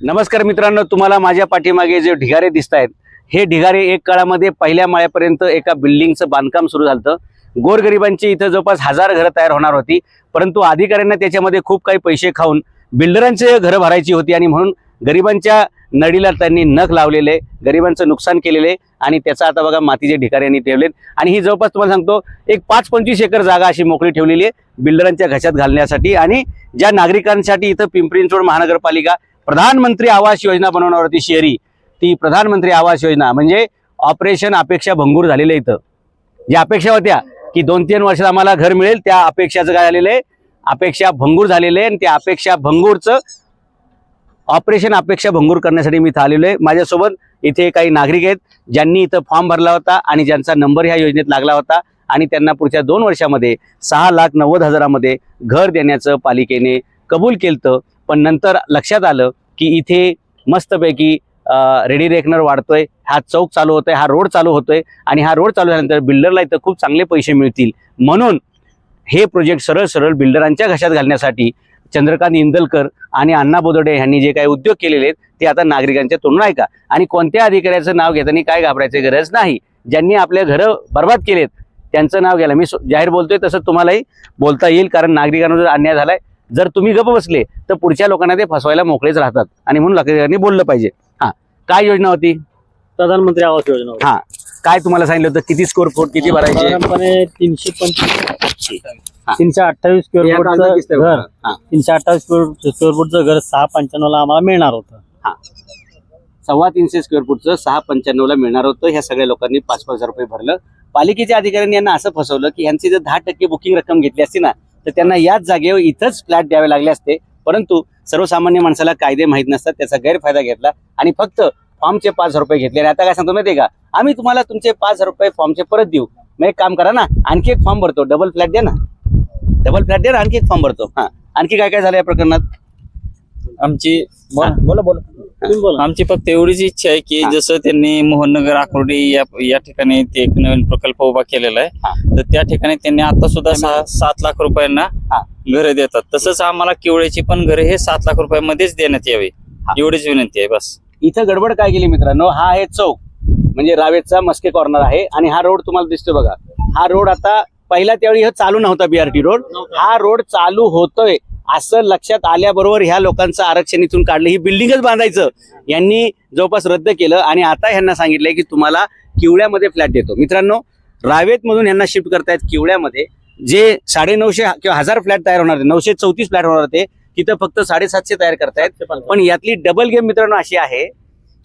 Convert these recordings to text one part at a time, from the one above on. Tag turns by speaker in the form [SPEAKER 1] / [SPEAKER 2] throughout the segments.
[SPEAKER 1] नमस्कार मित्रांनो तुम्हाला माझ्या पाठीमागे जे ढिगारे दिसत आहेत हे ढिगारे एक काळामध्ये पहिल्या माळ्यापर्यंत एका बिल्डिंगचं बांधकाम सुरू झालं गोरगरिबांची इथं जवळपास हजार घरं तयार होणार होती परंतु अधिकाऱ्यांना त्याच्यामध्ये खूप काही पैसे खाऊन बिल्डरांचे घरं भरायची होती आणि म्हणून गरिबांच्या नडीला त्यांनी नख लावलेले गरिबांचं नुकसान केलेले आणि त्याचा आता बघा मातीचे ढिगारे यांनी ठेवलेत. आणि ही जवळपास तुम्हाला सांगतो एक पाच पंचवीस एकर जागा अशी मोकळी ठेवलेली आहे बिल्डरांच्या घशात घालण्यासाठी आणि ज्या नागरिकांसाठी इथं पिंपरी चिंचवड महानगरपालिका प्रधानमंत्री आवास योजना बनवणार होती शहरी ती प्रधानमंत्री आवास योजना म्हणजे ऑपरेशन अपेक्षा भंगूर झालेलं इथं. ज्या अपेक्षा होत्या की दोन तीन वर्षात आम्हाला घर मिळेल त्या अपेक्षाचं काय झालेलं आहे? अपेक्षा भंगूर झालेले आहे आणि त्या अपेक्षा भंगूरचं ऑपरेशन अपेक्षा भंगूर करण्यासाठी मी इथं आलेलो आहे. माझ्यासोबत इथे काही नागरिक आहेत ज्यांनी इथं फॉर्म भरला होता आणि ज्यांचा नंबर ह्या योजनेत लागला होता आणि त्यांना पुढच्या दोन वर्षामध्ये सहा लाख नव्वद हजारामध्ये घर देण्याचं पालिकेने कबूल केलं पण नंतर लक्षात आलं की इथे मस्तपैकी रेडी रेकनर वाढतोय हा चौक चालू होतोय हा रोड चालू होतोय आणि हा रोड चालू झाल्यानंतर बिल्डरला इथं खूप चांगले पैसे मिळतील. म्हणून हे प्रोजेक्ट सरळ सरळ बिल्डरांच्या घशात घालण्यासाठी चंद्रकांत इंदलकर आणि अण्णा बोदडे यांनी जे काही उद्योग केलेले आहेत ते आता नागरिकांच्या तोंडून ऐका. आणि कोणत्या अधिकाऱ्याचं नाव घेताना काय घाबरायची गरज नाही. ज्यांनी आपले घरं बर्बाद केलेत त्यांचं नाव घ्यायला. मी जाहीर बोलतोय तसं तुम्हालाही बोलता येईल कारण नागरिकांवर जर अन्याय झालाय जर तुम्ही गप बसले तर पुढच्या लोकांना ते फसवायला मोकळेच राहतात. आणि म्हणून नागरिकांनी बोललं पाहिजे. हा. काय योजना होती?
[SPEAKER 2] प्रधानमंत्री आवास योजना होती.
[SPEAKER 1] हा. काय तुम्हाला सांगितलं होतं? किती स्कोअर फूट किती भरायचे?
[SPEAKER 2] साधारणपणे तीनशे पंचवीस.
[SPEAKER 1] हा.
[SPEAKER 2] तीनशे अठ्ठावीस स्क्वेअर फूटचं. घर.
[SPEAKER 1] हा.
[SPEAKER 2] तीनशे अठ्ठावीस स्क्वेअर फूटचं घर सहा पंच्याण्णवला आम्हाला मिळणार होतं.
[SPEAKER 1] सव्वा तीनशे स्क्वेअर फूटचं सहा पंच्याण्णवला मिळणार होतं. ह्या सगळ्या लोकांनी पाच पाच हजार रुपये भरलं. पालिकेच्या अधिकाऱ्यांनी यांना असं फसवलं की यांची जर दहा टक्के बुकिंग रक्कम घेतली असती ना तर त्यांना याच जागेवर इथंच फ्लॅट द्यावे लागले असते. परंतु सर्वसामान्य माणसाला कायदे माहीत नसतात त्याचा गैरफायदा घेतला आणि फक्त फॉर्मचे पाच हजार रुपये घेतले. आणि आता काय सांगतो माहिती का? आम्ही तुम्हाला तुमचे पाच हजार रुपये फॉर्मचे परत देऊ. मग एक काम करा ना आणखी एक फॉर्म भरतो. डबल फ्लॅट द्या ना. डबल फ्लॅट द्या ना आणखी एक फॉर्म भरतो. हा. आणखी काय काय झालं या प्रकरणात?
[SPEAKER 3] आमची
[SPEAKER 1] बोला बोला
[SPEAKER 3] आमची फक्त एवढीच इच्छा आहे की. जसं त्यांनी मोहननगर आकुर्डी या या ठिकाणी ते एक नवीन प्रकल्प उभा केलेला. आहे. तर त्या ठिकाणी त्यांनी आता सुद्धा सहा सात लाख रुपयांना. घरे देतात. तसंच आम्हाला किवळ्याची पण घरे हे सात लाख रुपयामध्येच देण्यात यावी. एवढीच विनंती आहे बस.
[SPEAKER 1] इथं गडबड काय केली मित्रांनो? हा आहे चौक. म्हणजे रावेतचा मस्के कॉर्नर आहे आणि हा रोड तुम्हाला दिसतोय बघा. हा रोड आता पहिला त्यावेळी हा चालू नव्हता बीआरटी रोड. हा रोड चालू होतोय. असं लक्षात आल्याबरोबर ह्या लोकांचं आरक्षण इथून काढलं. ही बिल्डिंगच बांधायचं. यांनी जवळपास रद्द केलं आणि आता ह्यांना सांगितलंय की तुम्हाला किवळ्यामध्ये फ्लॅट देतो. मित्रांनो रावेत मधून यांना शिफ्ट करतायत किवळ्यामध्ये. जे साडे नऊशे किंवा हजार फ्लॅट तयार होणार नऊशे चौतीस फ्लॅट होणार होते तिथं फक्त साडेसातशे तयार करतायत. पण यातली डबल गेम मित्रांनो अशी आहे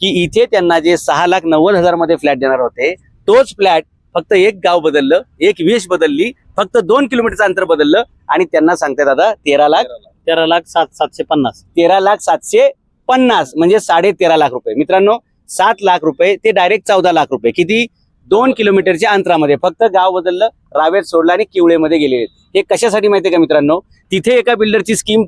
[SPEAKER 1] की इथे त्यांना जे सहा लाख नव्वद हजारमध्ये फ्लॅट देणार होते तोच फ्लॅट फक्त एक गाव बदललं एक वेश बदलली फक्त दोन किलोमीटरचं अंतर बदललं आणि त्यांना सांगतात दादा तेरा लाख
[SPEAKER 2] तेरा लाख सात सातशे पन्नास.
[SPEAKER 1] तेरा लाख सातशे पन्नास म्हणजे साडे तेरा लाख रुपये. मित्रांनो सात लाख रुपये ते डायरेक्ट चौदा लाख रुपये. किती? दोन किलोमीटरच्या अंतरामध्ये. फक्त गाव बदललं रावेत सोडलं आणि किवळेमध्ये गेलेले हे कशासाठी माहितीये का मित्रांनो? तिथे एका बिल्डरची स्कीम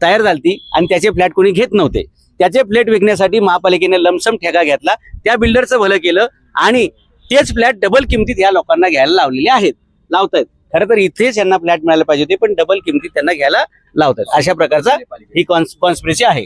[SPEAKER 1] तयार झाली आणि त्याचे फ्लॅट कोणी घेत नव्हते. त्याचे फ्लॅट विकण्यासाठी महापालिकेने लमसम ठेका घेतला. त्या बिल्डरचं भलं केलं आणि तेच फ्लॅट डबल किमतीत या लोकांना घ्यायला लावलेले आहेत. लावतायत. खरं तर इथेच यांना फ्लॅट मिळायला पाहिजे होते पण डबल किमतीत त्यांना घ्यायला लावतात अशा प्रकारचा ही कॉन्स्पिरसी आहे.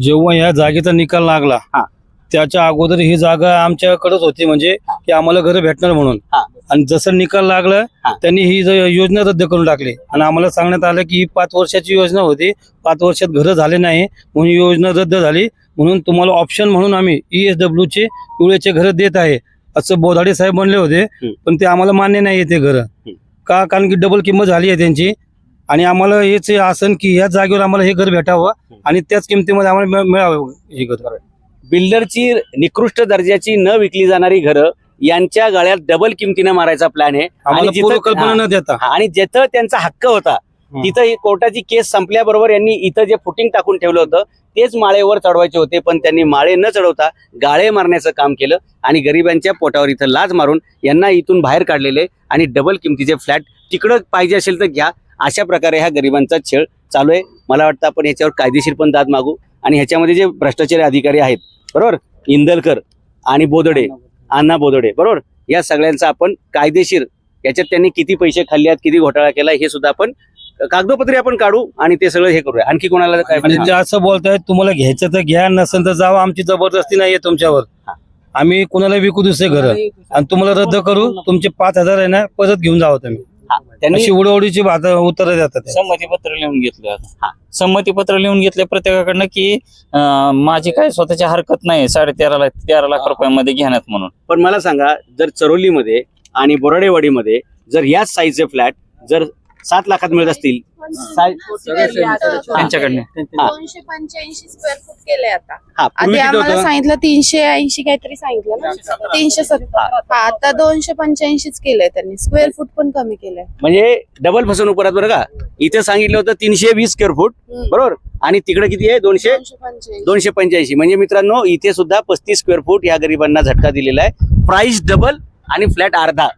[SPEAKER 4] जेव्हा या जागेचा निकाल लागला
[SPEAKER 1] हा.
[SPEAKER 4] त्याच्या अगोदर ही जागा आमच्याकडेच होती म्हणजे की आम्हाला घर भेटणार म्हणून.
[SPEAKER 1] हा.
[SPEAKER 4] आणि जसं निकाल लागला
[SPEAKER 1] हा.
[SPEAKER 4] त्यांनी ही ज- योजना रद्द करून टाकली. आणि आम्हाला सांगण्यात आलं की ही पाच वर्षाची योजना होती पाच वर्षात घरं झाले नाही म्हणून ही योजना रद्द झाली. म्हणून तुम्हाला ऑप्शन म्हणून आम्ही ई एस डब्ल्यू चे पिवळ्याचे घरं देत आहे. असं बोधाडे साहेब म्हणले होते. पण ते आम्हाला मान्य नाही ते घरं का? कारण की डबल किंमत झाली आहे त्यांची. आणि आम्हाला हेच आसन की ह्या जागेवर आम्हाला हे घर भेटावं आणि त्याच किमतीमध्ये आम्हाला मिळ- मिळावं हे घर.
[SPEAKER 1] बिल्डरची निकृष्ट दर्जाची न विकली जाणारी घरं यांच्या गळ्यात डबल किमतीनं मारायचा प्लॅन आहे.
[SPEAKER 4] पूर्व कल्पना न देता.
[SPEAKER 1] आणि जिथं त्यांचा हक्क होता. तिथं ही कोर्टाची केस संपल्याबरोबर यांनी इथं जे फुटिंग टाकून ठेवलं होतं तेच माळेवर चढवायचे होते पण त्यांनी माळे न चढवता गाळे मारण्याचं काम केलं आणि गरिबांच्या पोटावर इथं लाज मारून यांना इथून बाहेर काढलेले आणि डबल किमतीचे फ्लॅट तिकडं पाहिजे असेल तर घ्या. अशा प्रकारे ह्या गरिबांचा छेळ चालू आहे. मला वाटतं आपण याच्यावर कायदेशीर पण दाद मागू आणि ह्याच्यामध्ये जे भ्रष्टाचारी अधिकारी आहेत बरोबर? इंदलकर आणि बोदडे अण्णा बोदडे बरोबर? या सगळ्यांचा आपण कायदेशीर याच्यात त्यांनी किती पैसे खाल्ले आहेत किती घोटाळा केला हे सुद्धा आपण कागदोपत्री आपण काढू आणि ते सगळं हे करूया. आणखी कोणाला काय
[SPEAKER 4] ते असं बोलतायत तुम्हाला घ्यायचं तर घ्या नसेल तर जावं. आमची जबरदस्ती नाहीये तुमच्यावर.
[SPEAKER 1] हा.
[SPEAKER 4] आम्ही कुणाला विकू दुसरे घर. आणि तुम्हाला रद्द करू तुमचे पाच हजार आहे ना परत घेऊन जावं तुम्ही.
[SPEAKER 1] हा, त्यांनी
[SPEAKER 4] अशी उडवडीची बात उत्तर देतात ते.
[SPEAKER 3] संमतीपत्र लिहून घेतलं.
[SPEAKER 1] हा.
[SPEAKER 3] संमतीपत्र लिहून घेतलं प्रत्येकाकडनं की माझी काय स्वतःची हरकत नाही साडे तेरा लाख तेरा लाख रुपयामध्ये घेण्यात म्हणून.
[SPEAKER 1] पण मला सांगा जर चरोलीमध्ये आणि बोराडेवाडीमध्ये जर याच साईजचे फ्लॅट जर सात लाखात मिळत असतील.
[SPEAKER 3] त्यांच्याकडनं.
[SPEAKER 5] दोनशे पंच्याऐंशी स्क्वेअर फूट केले आता.
[SPEAKER 1] हा
[SPEAKER 5] आधी
[SPEAKER 1] पूर्वी किती
[SPEAKER 5] आम्हाला
[SPEAKER 1] होतं?
[SPEAKER 5] सांगितलं तीनशे ऐंशी काहीतरी सांगितलं ना? तीनशे सत्तर. हा. आता दोनशे पंच्याऐंशीच केलंय त्यांनी. स्क्वेअर फूट पण कमी केलंय.
[SPEAKER 1] म्हणजे डबल फसवणूक परत बरं का. इथे सांगितलं होतं तीनशे वीस स्क्वेअर फूट
[SPEAKER 5] हम्म.
[SPEAKER 1] बरोबर? आणि तिकडे किती आहे? दोनशे
[SPEAKER 5] दोनशे पंच्याऐंशी.
[SPEAKER 1] दोनशे पंच्याऐंशी. म्हणजे मित्रांनो इथे सुद्धा पस्तीस स्क्वेअर फूट या गरिबांना झटका दिलेला आहे. प्राइस डबल आणि फ्लॅट अर्धा.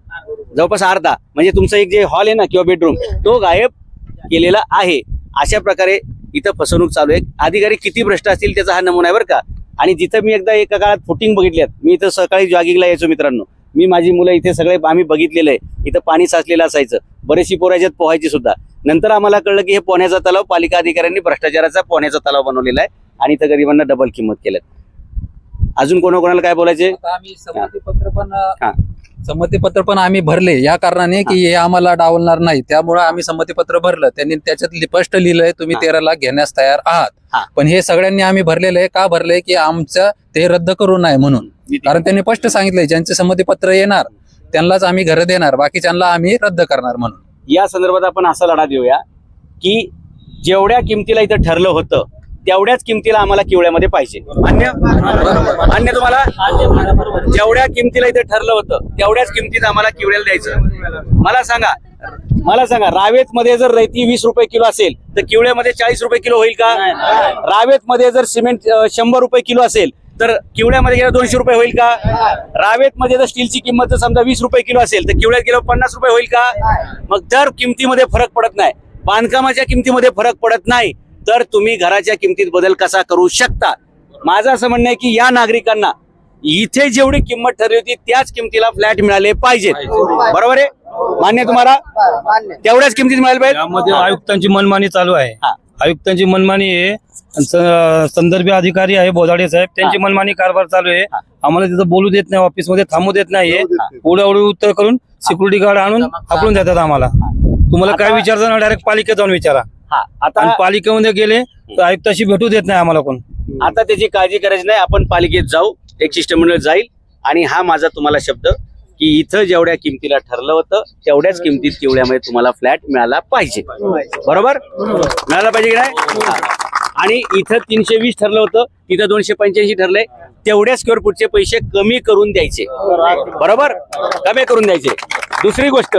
[SPEAKER 1] जवळपास अर्धा. म्हणजे तुमचं एक जे हॉल आहे ना किंवा बेडरूम तो गायब केलेला आहे. अशा प्रकारे इथं फसवणूक चालू आहे. अधिकारी किती भ्रष्ट असतील त्याचा हा नमुना आहे बरं का. आणि जिथं मी एकदा एका काळात फुटिंग बघितली आहेत मी इथं सकाळी जॉगिंगला यायचो मित्रांनो. मी माझी मुलं इथे सगळे आम्ही बघितलेलं आहे. इथं पाणी साचलेलं असायचं. बरेचशी पोरं याच्यात पोहायची सुद्धा. नंतर आम्हाला कळलं की हे पोहण्याचा तलाव पालिका अधिकाऱ्यांनी भ्रष्टाचाराचा पोहण्याचा तलाव बनवलेला आहे. आणि इथं गरिबांना डबल किंमत केल्यात अजून कोणाकोणाला काय बोलायचे
[SPEAKER 6] संमतीपत्र पण
[SPEAKER 1] हा.
[SPEAKER 6] संमतीपत्र पण आम्ही भरले. या कारणाने की हे. आम्हाला डावलणार नाही. त्यामुळे आम्ही संमतीपत्र भरलं. त्यांनी त्याच्यात स्पष्ट लिहिलंय तुम्ही. तेरा लाख घेण्यास तयार. आहात. पण हे सगळ्यांनी आम्ही भरलेलं आहे. का भरलंय? की आमचं ते रद्द करू नये म्हणून. कारण त्यांनी स्पष्ट सांगितलंय ज्यांचे संमतीपत्र येणार त्यांनाच आम्ही घर देणार. बाकीच्यांना आम्ही रद्द करणार म्हणून.
[SPEAKER 1] या संदर्भात आपण असा लढा देऊया की जेवढ्या किमतीला इथं ठरलं होतं तेवढ्याच किमतीला आम्हाला किवळ्यामध्ये पाहिजे. मान्य? मान्य तुम्हाला? जेवढ्या किमतीला इथं ठरलं होतं तेवढ्याच किमतीत आम्हाला किवळ्याला द्यायचं. मला सांगा मला सांगा रावेत मध्ये जर रैती वीस रुपये किलो असेल तर किवळ्यामध्ये चाळीस रुपये किलो होईल का? रावेत मध्ये जर सिमेंट शंभर रुपये किलो असेल तर किवळ्यामध्ये गेलं दोनशे रुपये होईल का? रावेत मध्ये जर स्टीलची किंमत जर समजा वीस रुपये किलो असेल तर किवळ्यात गेलं पन्नास रुपये होईल का? मग दर किमतीमध्ये फरक पडत नाही. बांधकामाच्या किमतीमध्ये फरक पडत नाही. तर तुम्ही घराच्या किमतीत बदल कसा करू शकता? माझं असं म्हणणं आहे की या नागरिकांना इथे जेवढी किंमत ठरली होती त्याच किमतीला फ्लॅट मिळाले पाहिजेत. बरोबर आहे? मान्य तुम्हाला? तेवढ्याच किमतीत मिळाले
[SPEAKER 4] यामध्ये
[SPEAKER 1] पाहिजे
[SPEAKER 4] आयुक्तांची मनमानी चालू आहे.
[SPEAKER 1] हा.
[SPEAKER 4] आयुक्तांची मनमानी आहे. आणि स- संदर्भी अधिकारी आहे बोदाडे साहेब. त्यांची मनमानी कारभार चालू आहे. आम्हाला तिथं बोलू देत नाही ऑफिसमध्ये थांबू देत नाहीये उडवडी उत्तर करून सिक्युरिटी गार्ड आणून हाकलून देतात आम्हाला. तुम्हाला काय
[SPEAKER 1] आता-
[SPEAKER 4] विचारताना डायरेक्ट पालिकेत जाऊन विचारा.
[SPEAKER 1] हा. आता
[SPEAKER 4] आणि पालिकेमध्ये गेले तर आयुक्ताशी भेटू देत नाही आम्हाला कोण.
[SPEAKER 1] आता त्याची काळजी करायची नाही. आपण पालिकेत जाऊ. एक शिष्टमंडळ जाईल आणि हा माझा तुम्हाला शब्द की इथं जेवढ्या किमतीला ठरलं होतं तेवढ्याच किमतीत किवड्यामध्ये तुम्हाला फ्लॅट मिळाला पाहिजे. बरोबर? मिळाला पाहिजे की नाही? आणि इथं तीनशे वीस ठरलं होतं तिथं दोनशे पंच्याऐंशी ठरलंय तेवढ्या स्क्वेअर फूटचे पैसे कमी करून द्यायचे. बरोबर? कमी करून द्यायचे. दुसरी गोष्ट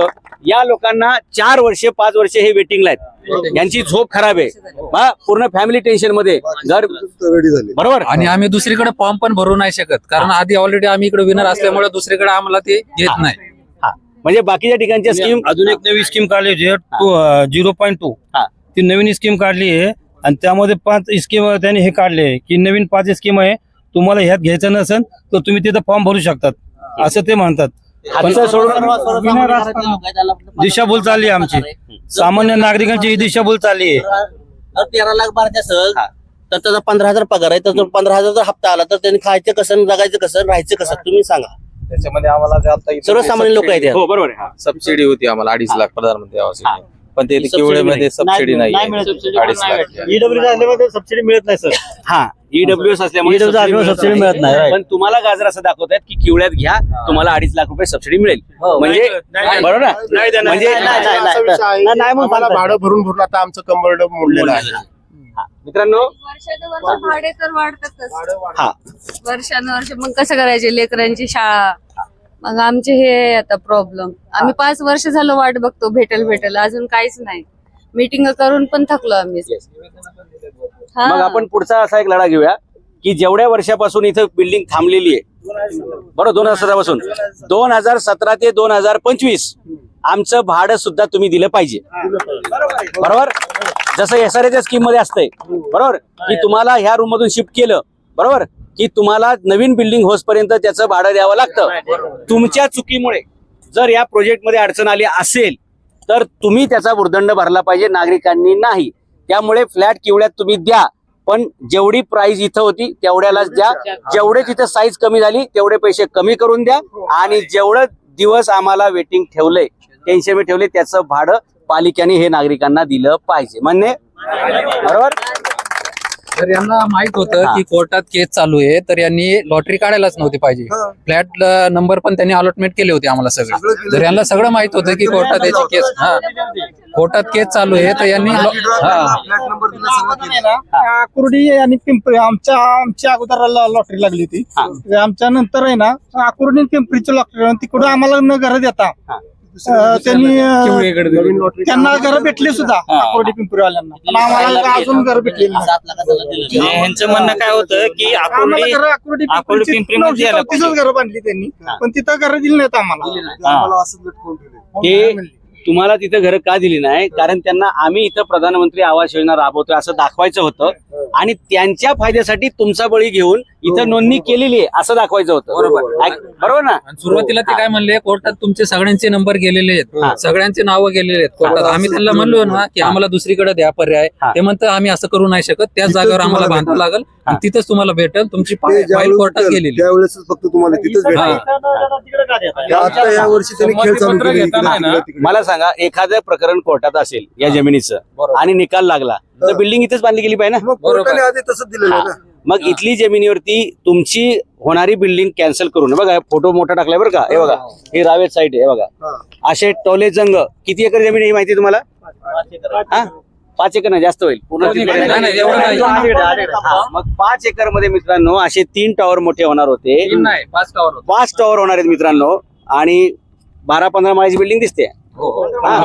[SPEAKER 1] या लोकांना चार वर्षे पाच वर्षे हे वेटिंगला आहेत. यांची झोप खराब आहे. हा, पूर्ण फॅमिली टेन्शनमध्ये. घर बरोबर?
[SPEAKER 6] आणि आम्ही दुसरीकडे फॉर्म पण भरू नाही शकत. कारण आधी ऑलरेडी आम्ही इकडे विनर असल्यामुळे दुसरीकडे आम्हाला ते घेत नाही.
[SPEAKER 1] हा. म्हणजे बाकीच्या ठिकाणच्या स्कीम
[SPEAKER 4] अजून एक नवी स्कीम काढली झिरो पॉईंट टू
[SPEAKER 1] हा.
[SPEAKER 4] ती नवीन स्कीम काढली आहे. आणि त्यामध्ये पाच स्कीम त्यांनी हे काढले की नवीन पाच स्कीम आहे. तुम्हाला ह्यात घ्यायचं नसेल तर तुम्ही तिथं फॉर्म भरू शकतात. असं ते म्हणतात. दिशाभूल चालली आहे आमची. सामान्य नागरिकांची ही दिशाभूल चालली आहे
[SPEAKER 7] तेरा लाख भरायचे असेल
[SPEAKER 1] हा.
[SPEAKER 7] तर त्याचा पंधरा हजार पगार आहे तर पंधरा हजार जर हप्ता आला तर त्यांनी खायचं कसं जगायचं कसं राहायचं कसं तुम्ही सांगा
[SPEAKER 8] त्याच्यामध्ये आम्हाला जे आता इथं
[SPEAKER 7] सर्वसामान्य लोक आहेत यात.
[SPEAKER 1] हो बरोबर आहे हा.
[SPEAKER 8] सबसिडी होती आम्हाला अडीच लाख प्रधानमंत्री आवास
[SPEAKER 1] हा.
[SPEAKER 8] पण ते
[SPEAKER 7] सबसिडी
[SPEAKER 8] किवळेमध्ये
[SPEAKER 7] नाही.
[SPEAKER 8] सबसिडी नाही
[SPEAKER 2] नाही
[SPEAKER 8] आहे.
[SPEAKER 2] मिळत. सबसिडी नाही सर
[SPEAKER 1] हा ईडब्ल्यू एस असल्यामुळे
[SPEAKER 2] EWS
[SPEAKER 1] सबसिडी मिळत
[SPEAKER 2] सबसिडी
[SPEAKER 1] नाही. पण तुम्हाला गाजर असं दाखवत आहेत की किवळ्यात घ्या तुम्हाला अडीच लाख रुपये सबसिडी मिळेल. म्हणजे बरोबर ना? म्हणजे
[SPEAKER 2] नाही, सांगतात.
[SPEAKER 9] भाडं भरून भरून आता आमचं कंबरड मोडलेलं आहे.
[SPEAKER 1] हा. मित्रांनो?
[SPEAKER 5] वर्षानुवर्ष भाडे तर वाढतातच.
[SPEAKER 1] हा.
[SPEAKER 5] वर्षानुवर्ष मग कसं करायचे? लेकरांची शाळा मग आमचे हे आता प्रॉब्लेम आम्ही पाच वर्ष झालं वाट बघतो भेटेल भेटेल. अजून काहीच नाही. मीटिंग करून पण थकलो आम्ही. हा.
[SPEAKER 1] मग आपण पुढचा असा एक लढा घेऊया की जेवढ्या वर्षापासून इथं बिल्डिंग थांबलेली आहे. बरोबर दोन हजार सतरापासून. दोन हजार सतरा ते दोन हजार पंचवीस आमचं भाडं सुद्धा तुम्ही दिलं पाहिजे. बरोबर? जसं एस आर एच्या स्कीममध्ये असतंय. बरोबर? की तुम्हाला ह्या रूम मधून शिफ्ट केलं बरोबर? की तुम्हाला नवीन बिल्डिंग होसपर्यंत त्याचं भाडं द्यावं लागतं. तुमच्या चुकीमुळे जर या प्रोजेक्टमध्ये अडचण आली असेल तर तुम्ही त्याचा भुर्दंड भरला पाहिजे नागरिकांनी नाही. त्यामुळे फ्लॅट किवड्यात तुम्ही द्या पण जेवढी प्राइस इथं होती तेवढ्यालाच द्या. जेवढे तिथं साईज कमी झाली तेवढे पैसे कमी करून द्या. आणि जेवढं दिवस आम्हाला वेटिंग ठेवलंय टेन्शन मी ठेवले त्याचं भाडं पालिकेने हे नागरिकांना दिलं पाहिजे. म्हणणे बरोबर?
[SPEAKER 6] तर यांना माहीत होतं. की कोर्टात केस चालू आहे तर यांनी लॉटरी काढायलाच नव्हती पाहिजे. फ्लॅट नंबर पण त्यांनी अलॉटमेंट केले होते आम्हाला सगळे. जर यांना सगळं माहीत होतं की कोर्टात याची केस हा. कोर्टात केस चालू आहे तर यांनी हा.
[SPEAKER 10] आकुर्डी आणि पिंपरी आमच्या आमच्या अगोदर लॉटरी लागली होती.
[SPEAKER 1] हा.
[SPEAKER 10] आमच्या नंतर आहे ना आकुर्डी आणि पिंपरीची लॉटरी तिकडून आम्हाला न घर देता.
[SPEAKER 1] हा.
[SPEAKER 10] अं, त्यांनी अं, त्यांना घर भेटले सुद्धा
[SPEAKER 1] हा.
[SPEAKER 10] आकुर्डी पिंपरीवाल्यांना पण आम्हाला अजून घर भेटले नाही.
[SPEAKER 3] ह्यांचं म्हणणं काय होतं की
[SPEAKER 10] आम्हाला
[SPEAKER 3] आकुर्डी
[SPEAKER 10] पिंपरीची
[SPEAKER 3] पिंपरीमध्ये यायला
[SPEAKER 10] घरं बांधली त्यांनी. पण तिथं घर दिली नाहीत आम्हाला
[SPEAKER 1] हा. हे तुम्हाला तिथं घरं का दिली नाही? कारण त्यांना आम्ही इथं प्रधानमंत्री आवास योजना राबवतोय असं दाखवायचं होतं. आणि त्यांच्या फायद्यासाठी तुमचा बळी घेऊन इथं नोंदणी केलेली आहे असं दाखवायचं होतं. बरोबर. बरोबर ना?
[SPEAKER 6] आणि सुरुवातीला ते काय म्हणले कोर्टात तुमचे सगळ्यांचे नंबर गेलेले
[SPEAKER 1] हा.
[SPEAKER 6] आहेत सगळ्यांचे नावं गेलेले आहेत. कोर्टात आम्ही त्यांना म्हणलो ना की आम्हाला दुसरीकडे द्या पर्याय.
[SPEAKER 1] हा.
[SPEAKER 6] ते म्हणतात आम्ही असं करू नाही शकत. त्याच जागेवर आम्हाला बांधावं लागेल. आणि तिथंच तुम्हाला भेटेल. तुमची फाईल कोर्टात गेलेली
[SPEAKER 9] त्यावेळेस फक्त तुम्हाला तिथंच
[SPEAKER 6] हा.
[SPEAKER 9] आता या वर्षी त्यांनी खेळ चालू केले इकडे, तिकडे, तिकडे.
[SPEAKER 1] मला सांगा एखादं प्रकरण कोर्टात असेल या जमिनीचं. आणि निकाल लागला तर बिल्डिंग इथेच बांधली गेली पाहिजे ना?
[SPEAKER 9] मग कोर्टाने आधी तसंच दिलेलं आहे ना?
[SPEAKER 1] मग इथली जमिनीवरती तुमची होणारी बिल्डिंग कॅन्सल करून बघा फोटो मोठा टाकलाय बरं का हे बघा हे. रावेत साईड आहे हे बघा. असे टोले जंग किती एकर जमीन आहे ही माहिती आहे तुम्हाला? हा? पाच एकर नाही जास्त होईल. पूर्ण तिकडे.
[SPEAKER 6] नाही, नाही, एवढं नाही.
[SPEAKER 1] मग पाच एकरमध्ये मित्रांनो असे तीन टॉवर मोठे होणार होते.
[SPEAKER 6] तीन नाही पाच टॉवर होते.
[SPEAKER 1] पाच टॉवर होणार आहेत मित्रांनो. आणि बारा पंधरा माळ्याची बिल्डिंग दिसते.
[SPEAKER 6] हो, हो.
[SPEAKER 1] हा.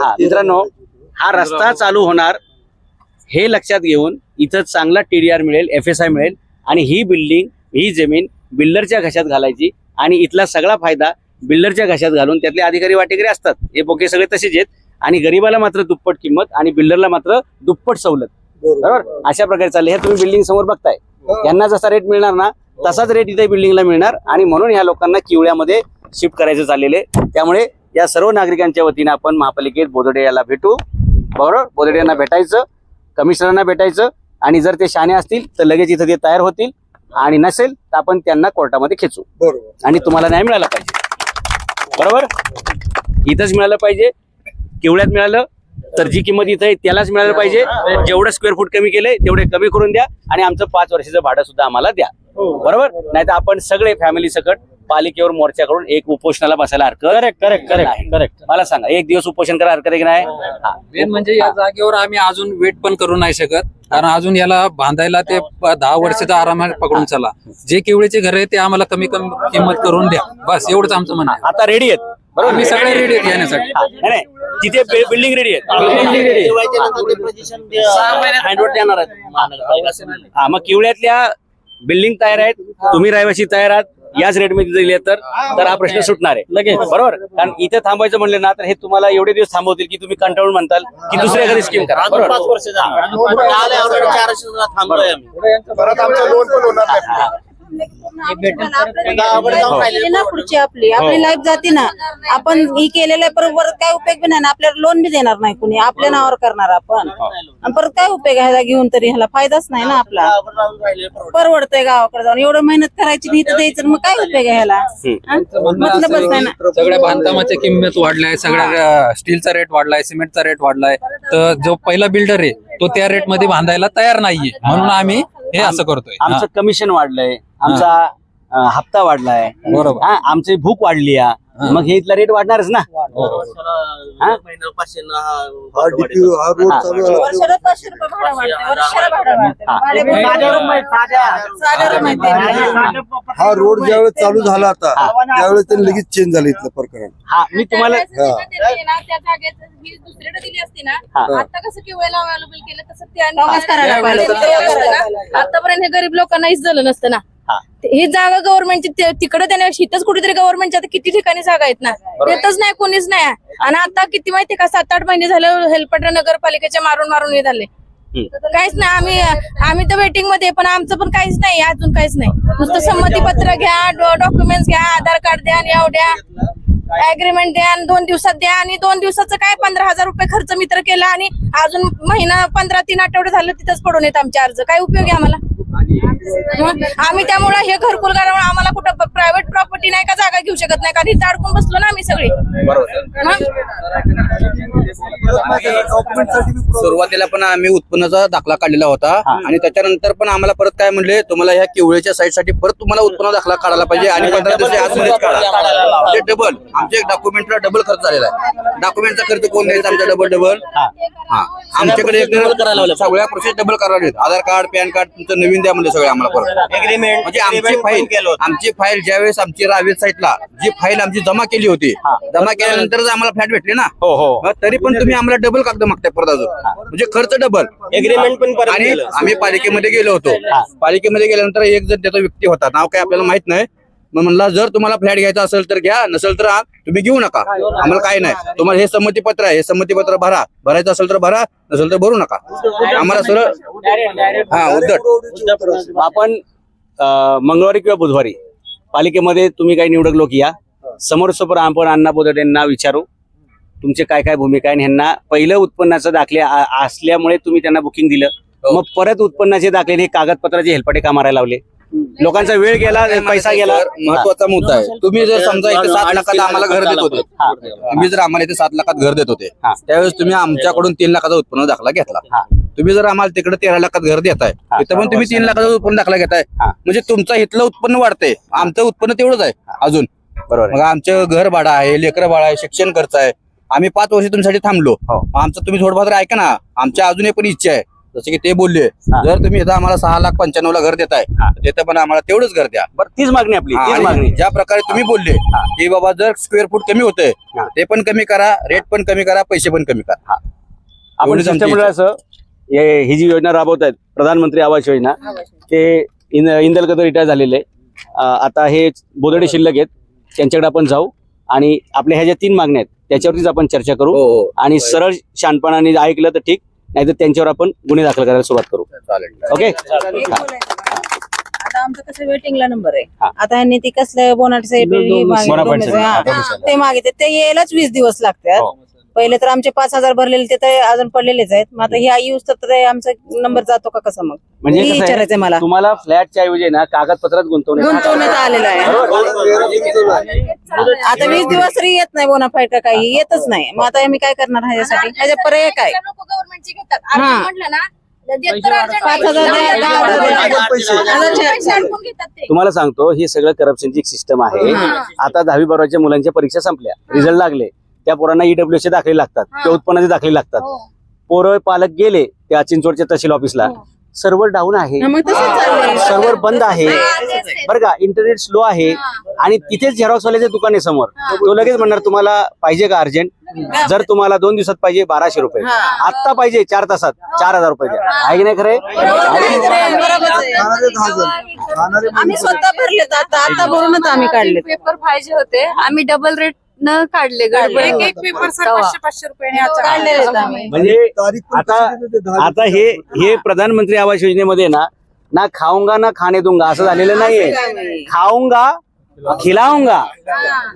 [SPEAKER 1] हा मित्रांनो हा रस्ता चालू होणार. हे लक्षात घेऊन इथं चांगला टीडीआर मिळेल एफ एस आय मिळेल आणि ही बिल्डिंग ही जमीन बिल्डरच्या घशात घालायची आणि इथला सगळा फायदा बिल्डरच्या घशात घालून त्यातले अधिकारी वाटेकरी असतात. हे बोके सगळे तसेच आहेत. आणि गरीबाला मात्र दुप्पट किंमत आणि बिल्डरला मात्र दुप्पट सवलत. बरोबर. अशा प्रकारे चालले हे तुम्ही बिल्डिंग समोर बघताय. यांना जसा रेट मिळणार ना तसाच रेट इथे बिल्डिंगला मिळणार आणि म्हणून ह्या लोकांना किवळ्यामध्ये शिफ्ट करायचं चाललेलं त्यामुळे या सर्व नागरिकांच्या वतीने आपण महापालिकेत बोदडे याला भेटू. बरोबर? बोदडे यांना भेटायचं कमिशनरांना भेटायचं आणि जर ते शाणे असतील तर लगेच इथं ते तयार होतील आणि नसेल तर आपण त्यांना कोर्टामध्ये खेचू.
[SPEAKER 9] बरोबर.
[SPEAKER 1] आणि तुम्हाला न्याय मिळाला पाहिजे. बरोबर? इथंच मिळालं पाहिजे. केवढ्यात मिळालं? तर जी किंमत इथं आहे त्यालाच मिळालं पाहिजे. जेवढं स्क्वेअर फूट कमी केलंय तेवढे कमी करून द्या आणि आमचं पाच वर्षाचं भाडं सुद्धा आम्हाला द्या. बरोबर? नाही तर आपण सगळे फॅमिली सकट पालिकेवर मोर्चा करून एक उपोषणाला बसायला हरकत करेक्ट करेक्ट करेक्ट करेक्ट मला सांगा एक दिवस उपोषण करा हरकत आहे की नाही? हा.
[SPEAKER 6] मेन म्हणजे या जागेवर आम्ही अजून वेट पण करू नाही शकत. कारण अजून याला बांधायला ते दहा वर्षाचा आरामात पकडून चला. जे केवळीचे घर आहे ते आम्हाला कमी कमी किंमत करून द्या. बस एवढंच आमचं म्हणणं आहे.
[SPEAKER 1] आता रेडी आहेत. बरोबर?
[SPEAKER 6] आम्ही सगळे रेडी आहेत
[SPEAKER 1] हा, नाही, नाही. तिथे बिल्डिंग रेडी आहेत. देणार आहेत. हा मग किवळ्यातल्या बिल्डिंग तयार आहेत तुम्ही रहिवासी तयार आहात याच रेटमध्ये दिले तर तर हा प्रश्न सुटणार आहे. लगेच. बरोबर? कारण इथे थांबायचं म्हणलं ना तर हे तुम्हाला एवढे दिवस थांबवतील की तुम्ही कंटाळून म्हणताल की दुसऱ्या एखादी स्कीम करा. बरोबर?
[SPEAKER 9] परत आमचं लोन पण होणार नाही.
[SPEAKER 11] ना पुढची आपली. आपली लाईफ जाते ना. आपण ही केलेलं आहे बरोबर काय उपयोग बी नाही ना आपल्याला लोन बी देणार नाही कुणी. आपल्या नावावर करणार आपण. आणि परत काय उपयोग आहे ह्याला घेऊन तरी? ह्याला फायदाच नाही ना आपला. परवडतंय गावाकडे जाऊन. एवढं मेहनत करायची नाही इथं द्यायचं मग काय उपयोग आहे ह्याला? हा? मतलबच नाही ना.
[SPEAKER 6] सगळ्या बांधकामाची किंमत वाढलाय सगळ्या स्टीलचा रेट वाढलाय सिमेंटचा रेट वाढलाय. तर जो पहिला बिल्डर आहे तो त्या रेटमध्ये बांधायला तयार नाहीये. म्हणून आम्ही हे असं करतोय. हा.
[SPEAKER 1] आमचं कमिशन वाढलंय. आमचा हप्ता वाढलाय.
[SPEAKER 6] बरोबर.
[SPEAKER 1] हा, आमची भूक वाढली
[SPEAKER 6] हा.
[SPEAKER 1] मग हे इथला रेट वाढणारच ना. हा?
[SPEAKER 7] हा
[SPEAKER 9] हा हा रोड
[SPEAKER 1] हा.
[SPEAKER 9] चालू आहे.
[SPEAKER 11] वर्षाला पाचशे रुपये भाडं वाढते वर्षाला भाडं वाढते.
[SPEAKER 1] हा.
[SPEAKER 11] भाडे पण साध्या रूम आहेत ते.
[SPEAKER 9] हा. रोड ज्यावेळेस चालू झाला आता त्यावेळेस त्यांनी लगेच चेंज झालं इथलं प्रकरण.
[SPEAKER 1] हा मी तुम्हाला
[SPEAKER 5] त्या जागेत ही दुसरीकडे दिली असती ना
[SPEAKER 1] हा.
[SPEAKER 5] आता कसं अवेलेबल केलं तसं
[SPEAKER 11] पाहिजे.
[SPEAKER 5] आतापर्यंत हे गरीब लोकांना हेच झालं नसतं ना.
[SPEAKER 1] हा.
[SPEAKER 5] जागा गव्हर्नमेंटची तिकडे त्याने हिथच कुठेतरी गव्हर्नमेंटच्या आता किती ठिकाणी जागा आहेत ना? येतच नाही कोणीच नाही. आणि आता किती माहितीये का? सात आठ महिने झालं हेल्पटर नगरपालिकेच्या मारून मारून हे झाले. काहीच नाही. आम्ही आम्ही तर वेटिंगमध्ये पण आमचं पण काहीच नाही अजून काहीच नाही. नुसतं संमती पत्र घ्या डॉक्युमेंट्स घ्या आधार कार्ड द्या आणि याव द्या.
[SPEAKER 11] अग्रीमेंट द्या आणि दोन दिवसात द्या. आणि दोन दिवसाचं काय? पंधरा हजार रुपये खर्च मित्र केला आणि अजून महिना पंधरा तीन आठवडे झालं तिथंच पडून येत आमचे अर्ज. काय उपयोग आहे आम्हाला? आम्ही त्यामुळे हे घरकुल घरामुळे आम्हाला कुठं प्रायव्हेट प्रॉपर्टी नाही का जागा घेऊ शकत नाही. कारण इथं अडकून बसलो ना आम्ही सगळे.
[SPEAKER 7] सुरुवातीला पण आम्ही उत्पन्नाचा दाखला काढलेला होता. आणि त्याच्यानंतर पण आम्हाला परत काय म्हणले तुम्हाला ह्या किवळेच्या साईडसाठी परत तुम्हाला उत्पन्न दाखला काढायला पाहिजे आणि पंधरा दिवस आतमध्येच काढा. डबल आमच्या डॉक्युमेंटला डबल खर्च झालेला आहे. डॉक्युमेंटचा खर्च कोण द्यायचा? आमचा डबल डबल हा. आमच्याकडे सगळ्या प्रोसेस डबल करायला. आधार कार्ड पॅन कार्ड तुमचं नवीन द्या म्हणजे सगळे आम्हाला परत. म्हणजे आमची फाईल आमची फाईल ज्यावेळेस आमची रावेत साईडला जी फाईल आमची जमा केली होती जमा केल्यानंतरच आम्हाला फ्लॅट भेटले ना.
[SPEAKER 1] हो हो.
[SPEAKER 7] तरी पण तुम्ही आम्हाला डबल कागद मागताय परत अजून म्हणजे खर्च डबल
[SPEAKER 1] एग्रीमेंट पण परत
[SPEAKER 7] आणि
[SPEAKER 1] केलं.
[SPEAKER 7] आम्ही पालिकेमध्ये गेलो होतो. पालिकेमध्ये गेल्यानंतर एक जर त्याचा व्यक्ती होता. नाव काय आपल्याला माहीत नाही. मग म्हणला जर तुम्हाला फ्लॅट घ्यायचा असेल तर घ्या नसेल तर आ- तुम्ही घेऊ नका. आम्हाला काय नाही. तुम्हाला हे संमतीपत्र आहे. हे संमतीपत्र भरा. भरायचं असेल तर भरा नसेल तर भरू नका. आम्हाला सरळ हा उद्धट.
[SPEAKER 1] आपण अं, मंगळवारी किंवा बुधवारी पालिकेमध्ये तुम्ही काही निवडक लोक या. समोर समोर आपण अण्णा बोदट यांना विचारू. तुमचे काय काय भूमिका आहे आणि ह्यांना पहिलं उत्पन्नाचं दाखले असल्यामुळे तुम्ही त्यांना बुकिंग दिलं. मग परत उत्पन्नाचे दाखले हे कागदपत्राचे हेलपाटे का मारायला लावले? लोकांचा वेळ गेला पैसा गेला.
[SPEAKER 7] महत्त्वाचा मुद्दा आहे. तुम्ही जर समजा इथे सात लाखात आम्हाला घर देत होते. तुम्ही जर आम्हाला इथे सात लाखात घर देत होते
[SPEAKER 1] हा.
[SPEAKER 7] त्यावेळेस तुम्ही आमच्याकडून तीन लाखाचा उत्पन्न दाखला घेतला. तुम्ही जर आम्हाला तिकडे तेरा लाखात घर देताय. तिथं पण तुम्ही तीन लाखाचा उत्पन्न दाखला घेताय.
[SPEAKER 1] हा.
[SPEAKER 7] म्हणजे तुमचं इथलं उत्पन्न वाढतंय. आमचं उत्पन्न तेवढंच आहे अजून.
[SPEAKER 1] बरोबर.
[SPEAKER 7] आमचं घर भाडा आहे लेकर भाडा आहे शिक्षण खर्च आहे. आम्ही पाच वर्ष तुमच्यासाठी थांबलो.
[SPEAKER 1] हो.
[SPEAKER 7] आमचं तुम्ही थोडंफार ऐका ना. आमच्या अजून एक पण इच्छा आहे. जसं की ते बोलले. जर तुम्ही इथं आम्हाला सहा लाख पंच्याण्णव ला घर देताय
[SPEAKER 1] हा.
[SPEAKER 7] तर तिथं पण आम्हाला तेवढंच घर द्या.
[SPEAKER 1] बरं तीच मागणी आपली तीच
[SPEAKER 7] आणि
[SPEAKER 1] मागणी.
[SPEAKER 7] ज्या प्रकारे तुम्ही बोलले की बाबा जर स्क्वेअर फूट कमी होतंय. ते पण कमी करा रेट पण कमी करा पैसे पण कमी करा.
[SPEAKER 1] आपण हे- ही जी योजना राबवत आहेत प्रधानमंत्री आवास योजना ते इन इंदलकत रिटायर झालेले आता हे बोदडे शिल्लक आहेत त्यांच्याकडे आपण जाऊ. आणि आपल्या ह्या ज्या तीन मागण्या आहेत त्याच्यावरतीच आपण चर्चा करू.
[SPEAKER 7] हो
[SPEAKER 1] आणि सरळ शानपणाने ऐकलं तर ठीक नाहीतर त्यांच्यावर आपण गुन्हे दाखल करायला सुरुवात करू.
[SPEAKER 7] चालेल.
[SPEAKER 1] ओके?
[SPEAKER 11] आता आमचं कसं वेटिंगला नंबर आहे.
[SPEAKER 1] हा.
[SPEAKER 11] आता यांनी ती कसलं बोनाट. ते मागितले ते यायलाच वीस दिवस लागतात.
[SPEAKER 1] हो.
[SPEAKER 11] पहिले तर आमचे पाच हजार भरलेले ते तर अजून पडलेलेच आहेत. मग आता ह्या यूज तर ते आमचा नंबर जातो का कसं मग?
[SPEAKER 1] म्हणजे
[SPEAKER 11] हे
[SPEAKER 1] कसं आहे,
[SPEAKER 11] विचारायचंय मला.
[SPEAKER 1] तुम्हाला फ्लॅटच्या ऐवजी ना कागदपत्रात गुंतवण्यात
[SPEAKER 11] गुंतवण्यात आलेलं आहे. आता वीस दिवस तरी येत नाही बोनाफाईड का काही येतच नाही. मग आता आम्ही काय करणार ह्याच्यासाठी ह्याच्या पर्याय काय?
[SPEAKER 5] गव्हर्नमेंटची घेतात.
[SPEAKER 11] हा.
[SPEAKER 5] अर्जंट म्हटलं ना देत तर अर्जंट
[SPEAKER 11] पाच हजार द्या, दहा हजार द्या.
[SPEAKER 9] पैसे.
[SPEAKER 5] पैसे. अडकून घेतात ते.
[SPEAKER 1] तुम्हाला सांगतो ही सगळं करप्शनची एक सिस्टम आहे. आता दहावी बारावीच्या मुलांच्या परीक्षा संपल्या. रिझल्ट लागले. त्या पोरांना ईडब्ल्यू चे दाखले लागतात किंवा उत्पन्नाचे दाखले लागतात.
[SPEAKER 5] हो.
[SPEAKER 1] पोरं पालक गेले त्या चिंचवडच्या तहसील ऑफिसला. सर्व्हर डाऊन आहे.
[SPEAKER 11] हा, मग तसंच चाललंय.
[SPEAKER 1] सर्व्हर बंद आहे.
[SPEAKER 5] हा.
[SPEAKER 1] बरं का इंटरनेट स्लो आहे. आणि तिथेच झेरॉक्स वाल्याचे दुकान आहे समोर तो लगेच म्हणणार तुम्हाला पाहिजे का अर्जंट? जर तुम्हाला दोन दिवसात पाहिजे बाराशे रुपये. आत्ता पाहिजे चार तासात. चार हजार रुपये आहे की नाही खरे?
[SPEAKER 11] आम्ही स्वतः भरलेत आता. आता भरूनच आम्ही काढले
[SPEAKER 5] पेपर पाहिजे होते. आम्ही डबल रेट न काढले गडबड
[SPEAKER 11] एक पेपर पाचशे पाचशे रुपये काढलेले आहेत आम्ही.
[SPEAKER 1] म्हणजे
[SPEAKER 9] तारीख पण
[SPEAKER 1] आता आता हे हे प्रधानमंत्री आवास योजनेमध्ये ना ना खाऊंगा ना खाणे दूंगा असं झालेलं नाहीये. खाऊंगा खिलाऊंगा.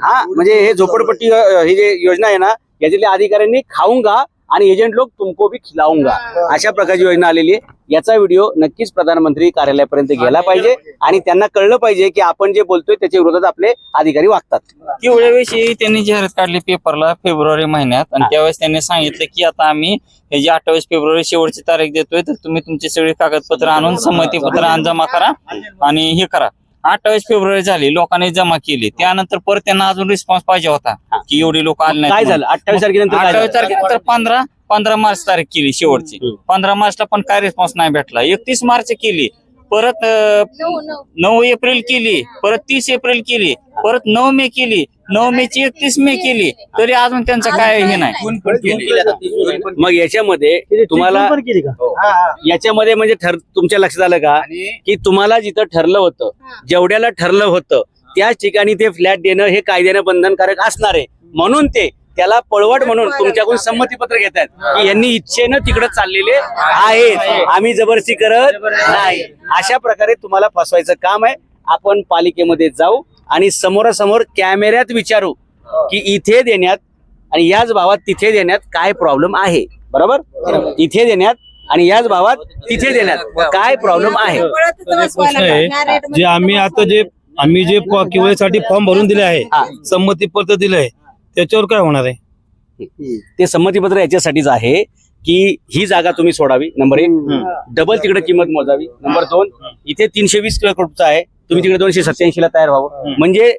[SPEAKER 1] हा. म्हणजे हे झोपडपट्टी ही जे योजना आहे ना याच्यातल्या अधिकाऱ्यांनी खाऊंगा आणि एजंट लोक तुमको भी खिलाऊंगा. अशा प्रकारची योजना आलेली आहे. याचा व्हिडिओ नक्कीच प्रधानमंत्री कार्यालयापर्यंत गेला पाहिजे आणि त्यांना कळलं पाहिजे की आपण जे बोलतोय त्याच्या विरोधात आपले अधिकारी वागतात.
[SPEAKER 3] तेवढ्याविषयी त्यांनी जाहिरात काढली पेपरला फेब्रुवारी महिन्यात. आणि त्यावेळेस त्यांनी सांगितलं की आता आम्ही हे जे अठ्ठावीस फेब्रुवारी शेवटची तारीख देतोय तर तुम्ही तुमची सगळी कागदपत्र आणून संमतीपत्र जमा करा आणि हे करा. अठ्ठावीस फेब्रुवारी झाली लोकांनी जमा केली. त्यानंतर परत त्यांना अजून रिस्पॉन्स पाहिजे होता की एवढी लोक आले
[SPEAKER 1] काय
[SPEAKER 3] नाहीत
[SPEAKER 1] झालं? अठ्ठावीस तारखेनंतर काय
[SPEAKER 3] अठ्ठावीस? तारखेनंतर पंधरा पंधरा मार्च तारीख केली शेवटची. पंधरा मार्चला पण काय रिस्पॉन्स नाही भेटला. एकतीस मार्च केली परत अं,
[SPEAKER 5] नऊ
[SPEAKER 3] एप्रिल केली परत तीस एप्रिल केली परत नऊ मे केली नऊ मे ची एकतीस मे केली तरी अजून त्यांचं काय हे नाही.
[SPEAKER 1] मग याच्यामध्ये तुम्हाला
[SPEAKER 2] का?
[SPEAKER 1] याच्यामध्ये म्हणजे ठर तुमच्या लक्षात आलं का? की तुम्हाला जिथं ठरलं होतं जेवढ्याला ठरलं होतं त्याच ठिकाणी ते फ्लॅट देणं हे कायद्यानं बंधनकारक असणार आहे. म्हणून ते त्याला पळवट म्हणून तुमच्याकडून संमतीपत्र घेत आहेत की यांनी इच्छेनं तिकडे चाललेले आहेत. आम्ही जबरदस्ती करत नाही. अशा प्रकारे तुम्हाला फसवायचं काम आहे. आपण पालिकेमध्ये जाऊ. आणि समोरासमोर कॅमेऱ्यात विचारू की इथे देण्यात आणि याच भावात तिथे देण्यात काय प्रॉब्लेम आहे? बरोबर? इथे देण्यात आणि याच भावात तिथे देण्यात. काय प्रॉब्लेम आहे?
[SPEAKER 4] प्रश्न आहे. जे आम्ही आता जे आम्ही जे किवळेसाठी फॉर्म भरून दिले
[SPEAKER 1] हा.
[SPEAKER 4] आहे. संमती पत्र दिलं आहे त्याच्यावर काय होणार आहे?
[SPEAKER 1] ते संमतीपत्र याच्यासाठीच आहे की ही जागा तुम्ही सोडावी नंबर एक. डबल तिकडे किंमत मोजावी नंबर दोन इथे तीनशे वीस किलो कोटीचं आहे. तुम्ही तिकडे दोनशे सत्याऐंशी ला तयार व्हावं. म्हणजे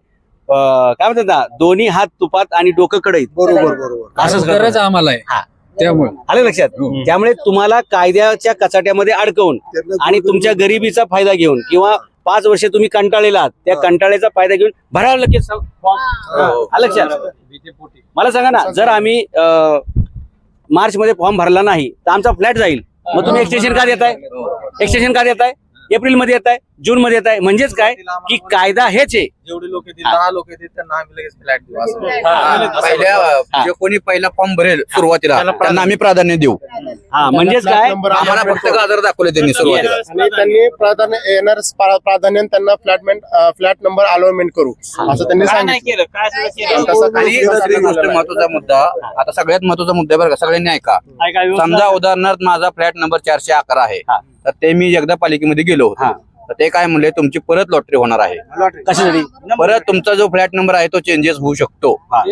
[SPEAKER 1] काय म्हणतात ना दोन्ही हात तुपात आणि डोकं कडईत
[SPEAKER 9] बरोबर बरोबर.
[SPEAKER 1] असंच
[SPEAKER 6] गरज. आम्हाला आहे.
[SPEAKER 1] हा.
[SPEAKER 6] त्यामुळे.
[SPEAKER 1] आलं लक्षात? त्यामुळे तुम्हाला कायद्याच्या कचाट्यामध्ये अडकवून आणि तुमच्या गरिबीचा फायदा घेऊन किंवा पाच वर्ष तुम्ही कंटाळलेला आहात त्या कंटाळ्याचा फायदा घेऊन भरा लगेच आलं लक्षात? मला सांगा ना जर आम्ही मार्च मध्ये फॉर्म भरला नाही तर आमचा फ्लॅट जाईल. मग तुम्ही एक्सटेन्शन का देताय? एक्सटेन्शन का देताय? एप्रिलमध्ये येत आहे जून मध्ये येत आहे. म्हणजेच काय? की कायदा हेच आहे.
[SPEAKER 8] जेवढे लोक येतील दहा लोक येतील त्यांना आम्ही लगेच फ्लॅट देऊ असं.
[SPEAKER 7] हा, पहिल्या जे कोणी पहिला फॉर्म भरेल सुरुवातीला त्यांना आम्ही प्राधान्य देऊ.
[SPEAKER 1] हा म्हणजेच काय?
[SPEAKER 7] आम्हाला फक्त गाजर दाखवले त्यांनी सुरुवातीला.
[SPEAKER 9] आणि त्यांनी प्राधान्य येणार प्राधान्य त्यांना फ्लॅटमेंट फ्लॅट नंबर अलोटमेंट करू असं त्यांनी
[SPEAKER 3] काय नाही
[SPEAKER 9] सांगितलं.
[SPEAKER 3] केलं काय सुद्धा केलं
[SPEAKER 9] आणि
[SPEAKER 3] नाही.
[SPEAKER 9] तसं
[SPEAKER 7] आणि दुसरी गोष्ट महत्त्वाचा मुद्दा आता सगळ्यात महत्त्वाचा मुद्दा आहे बरं का सगळ्यांनी ऐका. समजा उदाहरणार्थ माझा फ्लॅट नंबर चारशे अकरा आहे.
[SPEAKER 1] हा.
[SPEAKER 7] तर ते मी एकदा पालिकेमध्ये गेलो. होतो. तर ते काय म्हणले तुमची परत लॉटरी होणार आहे.
[SPEAKER 1] कशासाठी?
[SPEAKER 7] परत तुमचा जो फ्लॅट नंबर आहे तो चेंजेस होऊ शकतो.
[SPEAKER 1] हा.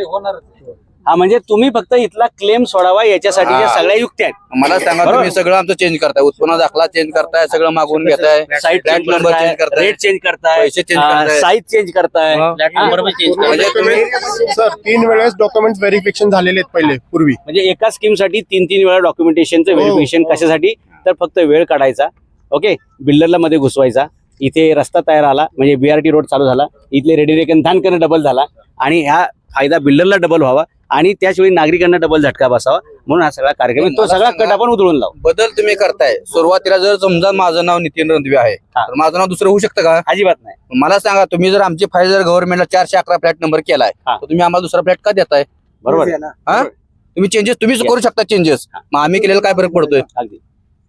[SPEAKER 1] म्हणजे तुम्ही फक्त इथला क्लेम सोडावा याच्यासाठी
[SPEAKER 7] हा.
[SPEAKER 1] सगळ्या युक्त्या आहेत.
[SPEAKER 7] मला सांगा. तुम्ही सगळं आमचं चेंज करताय. उत्पन्न दाखला चेंज करताय सगळं मागवून घेताय.
[SPEAKER 1] Site
[SPEAKER 7] flat
[SPEAKER 1] change
[SPEAKER 7] number change करताय
[SPEAKER 1] रेट चेंज करताय
[SPEAKER 7] पैसे change करताय.
[SPEAKER 1] साईज चेंज करताय.
[SPEAKER 6] फ्लॅट नंबर पण change
[SPEAKER 7] म्हणजे तुम्ही
[SPEAKER 9] सर तीन वेळेस डॉक्युमेंट व्हेरिफिकेशन झालेले आहेत पहिले पूर्वी.
[SPEAKER 1] म्हणजे एका स्कीमसाठी तीन तीन वेळा डॉक्युमेंटेशनचं
[SPEAKER 9] हो.
[SPEAKER 1] व्हेरिफिकेशन कशासाठी? तर फक्त वेळ काढायचा. ओके बिल्डरला मध्ये घुसवायचा. इथे रस्ता तयार आला म्हणजे बीआरटी रोड चालू झाला. इथले रेडी रेकन धान करणं डबल झाला. आणि ह्या फायदा बिल्डरला डबल व्हावा आणि त्याच वेळी नागरिकांना डबल झटका बसावा म्हणून हा सगळा कार्यक्रम. तो सगळा
[SPEAKER 7] सांगा.
[SPEAKER 1] कट आपण उधळून लावू.
[SPEAKER 7] बदल तुम्ही करताय. सुरुवातीला जर समजा माझं नाव नितीन रणदिवे आहे
[SPEAKER 1] हा.
[SPEAKER 7] तर माझं नाव दुसरं होऊ शकतं का?
[SPEAKER 1] अजिबात नाही.
[SPEAKER 7] मला सांगा तुम्ही जर आमची फाईल जर गव्हर्नमेंटला चारशे अकरा फ्लॅट नंबर केलाय
[SPEAKER 1] हा.
[SPEAKER 7] तर तुम्ही आम्हाला दुसरा फ्लॅट का देताय?
[SPEAKER 1] बरोबर. आहे.
[SPEAKER 7] हा? तुम्ही चेंजेस तुम्हीच करू शकता चेंजेस मग आम्ही केलेला काय फरक पडतोय?
[SPEAKER 1] अगदी.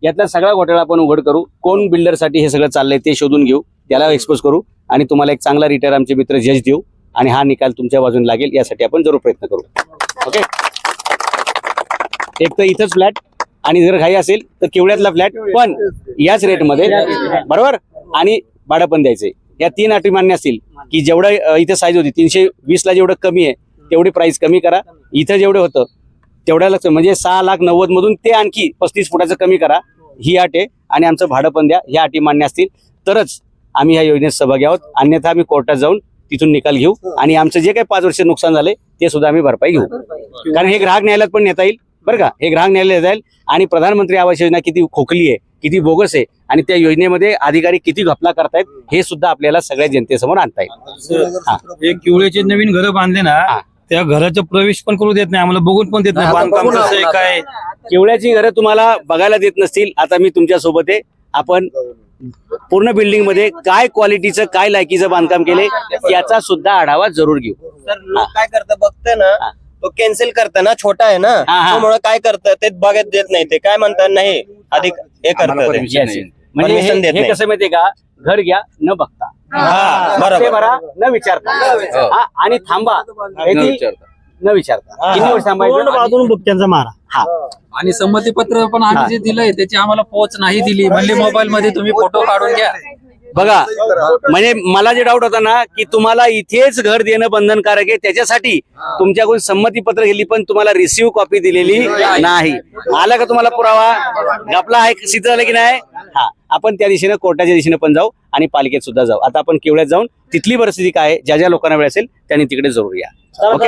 [SPEAKER 1] यातला सगळा घोटाळा आपण उघड करू. कोण बिल्डरसाठी हे सगळं चाललंय ते शोधून घेऊ. त्याला एक्सपोज करू आणि तुम्हाला एक चांगला रिटायर आमचे मित्र जज देऊ आणि हा निकाल तुमच्या बाजूने लागेल यासाठी आपण जरूर प्रयत्न करू. ओके एक तर इथंच फ्लॅट आणि जर घाई असेल तर केवढ्यातला फ्लॅट पण याच रेटमध्ये बरोबर? आणि भाडं पण द्यायचंय. या तीन अटी मान्य असतील की जेवढं इथं साईज होती तीनशे वीस ला जेवढं कमी आहे तेवढी प्राइस कमी करा. इथं जेवढं होतं तेवढ्यालाच म्हणजे सहा लाख नव्वद मधून ते आणखी पस्तीस फुटाचं कमी करा. ही अट आहे. आणि आमचं भाडं पण द्या. ह्या अटी मान्य असतील. तरच आम्ही ह्या योजनेत सहभागी आहोत. अन्यथा आम्ही कोर्टात जाऊन तिथून निकाल घेऊ. आणि आमचं जे काही पाच वर्ष नुकसान झाले ते सुद्धा आम्ही भरपाई घेऊ. कारण हे ग्राहक न्यायालयात पण नेता येईल. बरं का? हे ग्राहक न्यायालयात जाईल. आणि प्रधानमंत्री आवास योजना किती खोकली आहे किती बोगस आहे आणि त्या योजनेमध्ये अधिकारी किती घपला करतायत हे सुद्धा आपल्याला सगळ्या जनतेसमोर आणता येईल.
[SPEAKER 4] किवळेचे नवीन घरं बांधले ना. त्या घराचा प्रवेश पण करू देत नाही आम्हाला बघून पण देत नाही बांधकाम कसं आहे काय
[SPEAKER 1] केवळ्याची घरं तुम्हाला बघायला देत नसतील आता मी तुमच्यासोबत आहे. आपण पूर्ण बिल्डिंगमध्ये काय क्वालिटीचं काय लायकीचं बांधकाम केले याचा सुद्धा आढावा जरूर घेऊ.
[SPEAKER 12] तर लोक काय करतं बघतं ना. तो कॅन्सल करतं ना छोटा आहे ना. त्यामुळे काय करतं ते बघत देत नाही ते काय म्हणतात नाही अधिक हे
[SPEAKER 7] आम्हाला
[SPEAKER 1] म्हणजे हे
[SPEAKER 12] देत
[SPEAKER 1] हे
[SPEAKER 12] नाही.
[SPEAKER 1] कसं माहितीये का? घर घ्या न बघता.
[SPEAKER 12] हा. बरोबर.
[SPEAKER 1] भरा न विचारता.
[SPEAKER 7] हो.
[SPEAKER 1] आणि थांबा.
[SPEAKER 7] न
[SPEAKER 1] याची
[SPEAKER 7] विचारता.
[SPEAKER 1] न विचारता. किती वर्ष
[SPEAKER 2] तोंड
[SPEAKER 1] थांबायचं
[SPEAKER 2] बाजून बुक्क्यांचा मारा.
[SPEAKER 1] हा.
[SPEAKER 6] आणि संमती पत्र पण
[SPEAKER 1] हा.
[SPEAKER 6] आम्ही जे दिलंय त्याची आम्हाला पोच नाही दिली. म्हणले मोबाईल मध्ये तुम्ही फोटो काढून घ्या.
[SPEAKER 1] बघा म्हणजे मला जे डाऊट होता ना की तुम्हाला इथेच घर देणं बंधनकारक आहे त्याच्यासाठी तुमच्याकडून संमती पत्र गेली पण तुम्हाला रिसिव्ह कॉपी दिलेली नाही. आला का तुम्हाला पुरावा? आपला आहे सिद्ध झालं की नाही? हा. आपण त्या दिशेने कोर्टाच्या दिशेने पण जाऊ आणि पालिकेत सुद्धा जाऊ. आता आपण केवढ्यात जाऊन तिथली परिस्थिती काय ज्या ज्या लोकांना वेळ असेल त्यांनी तिकडे जरूर या. ओके